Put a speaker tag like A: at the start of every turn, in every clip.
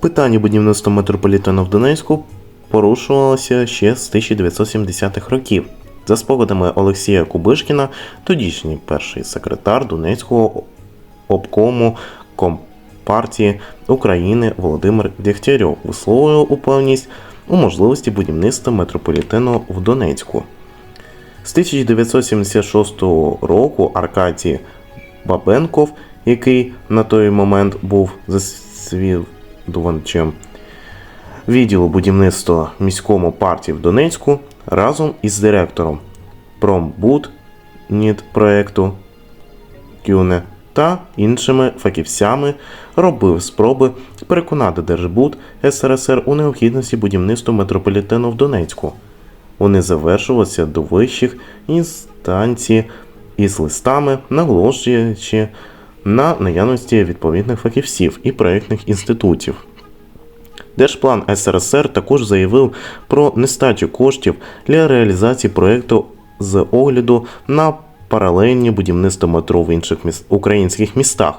A: Питання будівництва метрополітену в Донецьку порушувалося ще з 1970-х років. За спогадами Олексія Кубишкіна, тодішній перший секретар Донецького обкому Компартії України Володимир Дегтярьов висловлював упевненість у можливості будівництва метрополітену в Донецьку. З 1976 року Аркадій Бабенков, який на той момент був засвідувачем відділу будівництва міському партії в Донецьку, разом із директором Промбуднітпроекту Кюне та іншими фахівцями робив спроби переконати Держбуд СРСР у необхідності будівництва метрополітену в Донецьку. Вони завершувалися до вищих інстанцій із листами, наголошуючи на наявності відповідних фахівців і проєктних інститутів. Держплан СРСР також заявив про нестачу коштів для реалізації проєкту з огляду на паралельні будівництво метро в інших міс- українських містах,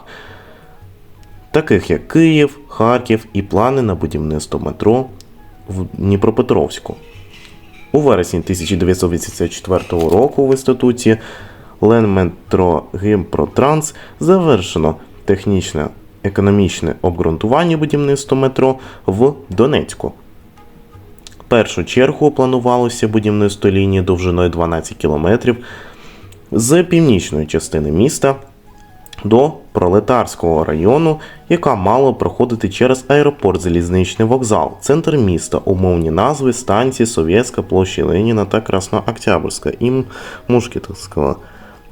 A: таких як Київ, Харків і плани на будівництво метро в Дніпропетровську. У вересні 1984 року в інституті Ленметрогімпротранс завершено технічне економічне обґрунтування будівництва метро в Донецьку. Першу чергу планувалося будівництво лінії довжиною 12 км з північної частини міста до Пролетарського району, яка мала проходити через аеропорт Залізничний вокзал, центр міста, умовні назви станції Совєтська, площі Леніна та Краснооктябрьська і Мушкетовського.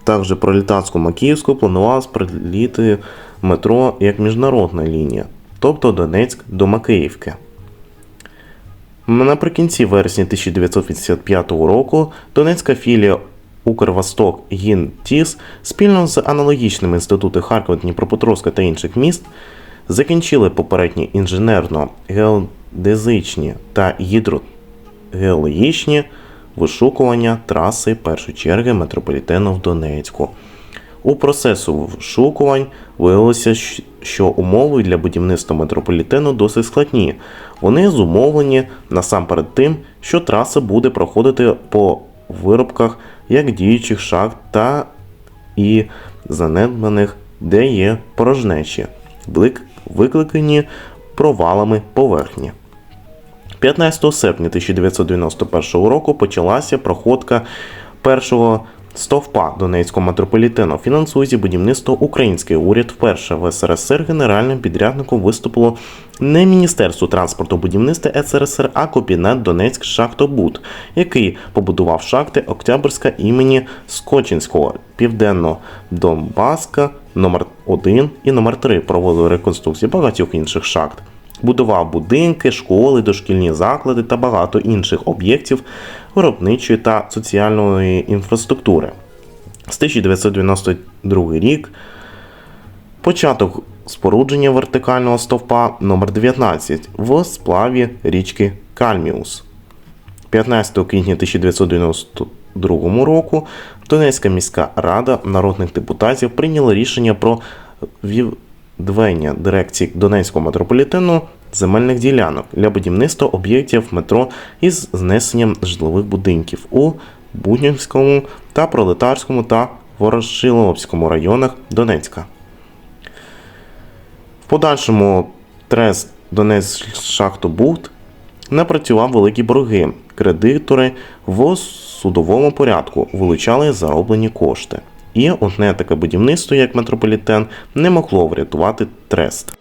A: Також Пролетарську Макіївську планувалось приліти метро як міжнародна лінія, тобто Донецьк до Макеївки. Наприкінці вересня 1985 року Донецька філія Укрвосток ГІНТІС спільно з аналогічними інститути Харкова, Дніпропетровська та інших міст закінчили попередні інженерно-геодезичні та гідрогеологічні вишукування траси першої черги метрополітену в Донецьку. У процесу вшукувань виявилося, що умови для будівництва метрополітену досить складні. Вони зумовлені насамперед тим, що траса буде проходити по виробках як діючих шахт та і занедбаних, де є порожнечі, викликані провалами поверхні. 15 серпня 1991 року почалася проходка першого стовпа Донецького метрополітену. Фінансується будівництво український уряд. Вперше в СРСР генеральним підрядником виступило не Міністерство транспорту будівництва СРСР, а Кабінет Донецьк Шахтобуд, який побудував шахти Октябрьська імені Скочинського, Південно-Донбаска номер 1 і номер 3 проводив реконструкцію багатьох інших шахт. Будував будинки, школи, дошкільні заклади та багато інших об'єктів виробничої та соціальної інфраструктури. З 1992 рік початок спорудження вертикального стовпа номер 19 в сплаві річки Кальміус. 15 квітня 1992 року Донецька міська рада народних депутатів прийняла рішення про відведення дирекції Донецького метрополітену земельних ділянок для будівництва об'єктів метро із знесенням житлових будинків у Буднівському та Пролетарському та Ворошиловському районах Донецька. В подальшому трест Донецьк-Шахтобуд напрацював великі борги. Кредитори в судовому порядку вилучали зароблені кошти. І одне таке будівництво, як метрополітен, не могло врятувати трест.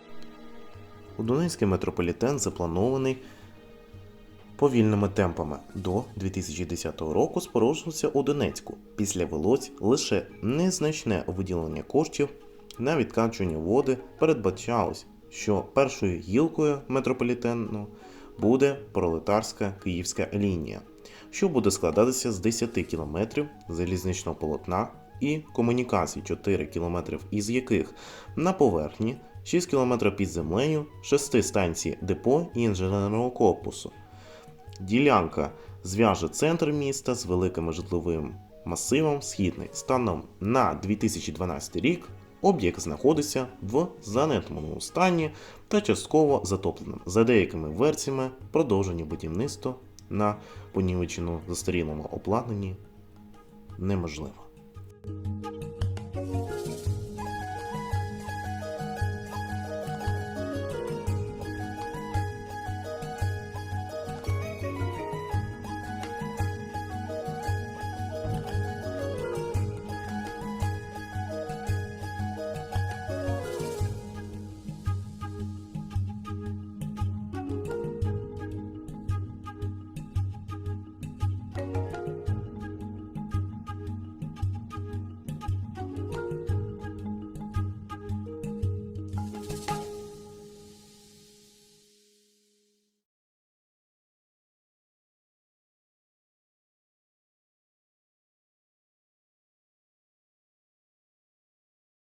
A: У Донецький метрополітен запланований повільними темпами. До 2010 року споруджувався у Донецьку. Після Володь лише незначне виділення коштів на відкачування води передбачалось, що першою гілкою метрополітену буде пролетарська київська лінія, що буде складатися з 10 кілометрів залізничного полотна і комунікацій, 4 кілометрів із яких на поверхні, 6 кілометрів під землею, 6 станцій депо і інженерного корпусу. Ділянка зв'яже центр міста з великим житловим масивом Східний. Станом на 2012 рік Об'єкт знаходиться в занедбаному стані та частково затопленим. За деякими версіями, продовження будівництва на понівечено застарілому обладнанні неможливо.